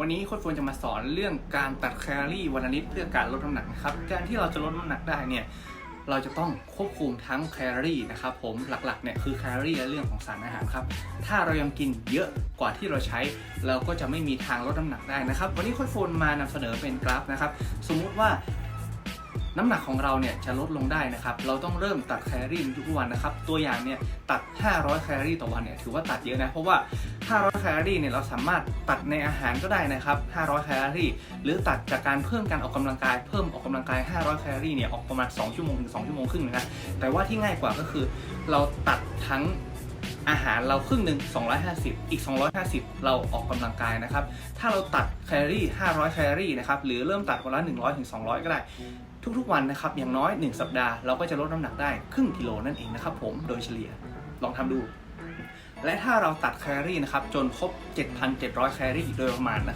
วันนี้โค้ชฟนจะมาสอนเรื่องการตัดแคลอรี่วันละนิดเพื่อการลดน้ำหนักนะครับ การที่เราจะลดน้ำหนักได้เนี่ย เราจะต้องควบคุมทั้งแคลอรี่นะครับผม หลักๆเนี่ยคือแคลอรี่และเรื่องของสารอาหารครับ ถ้าเรายังกินเยอะกว่าที่เราใช้ เราก็จะไม่มีทางลดน้ำหนักได้นะครับ วันนี้โค้ชฟนมานำเสนอเป็นกราฟนะครับ สมมุติว่า น้ำหนักของเราเนี่ยจะลดลงได้นะครับ เราต้องเริ่มตัดแคลอรี่ทุกวันนะครับ ตัวอย่างเนี่ยตัด 500 แคลอรี่ต่อวันเนี่ยถือว่าตัดเยอะนะ เพราะว่า 500 แคลอรี่เนี่ยเราสามารถตัดในอาหารก็ได้นะครับ 500 แคลอรี่ หรือตัดจากการเพิ่มการออกกำลังกาย เพิ่มออกกำลังกาย 500 แคลอรี่เนี่ยออกประมาณ 2 ชั่วโมงถึง 2 ชั่วโมงครึ่งนะแต่ว่าที่ง่ายกว่าก็คือ เราตัดทั้ง อาหารเราครึ่งหนึ่ง250 อีก 250 เราออกกำลังกายนะครับ ถ้าเราตัดแคลอรี่ 500 แคลอรี่นะครับ หรือเริ่มตัดวันละ 100ถึง200 ก็ได้ ทุกๆวันนะครับ อย่างน้อย 1 สัปดาห์ เราก็จะลดน้ำหนักได้ครึ่งกิโลนั่นเองนะครับผมโดยเฉลี่ยลองทำดู และถ้าเราตัดแคลอรี่นะครับจนครบ 7,700 แคลอรี่โดยประมาณนะ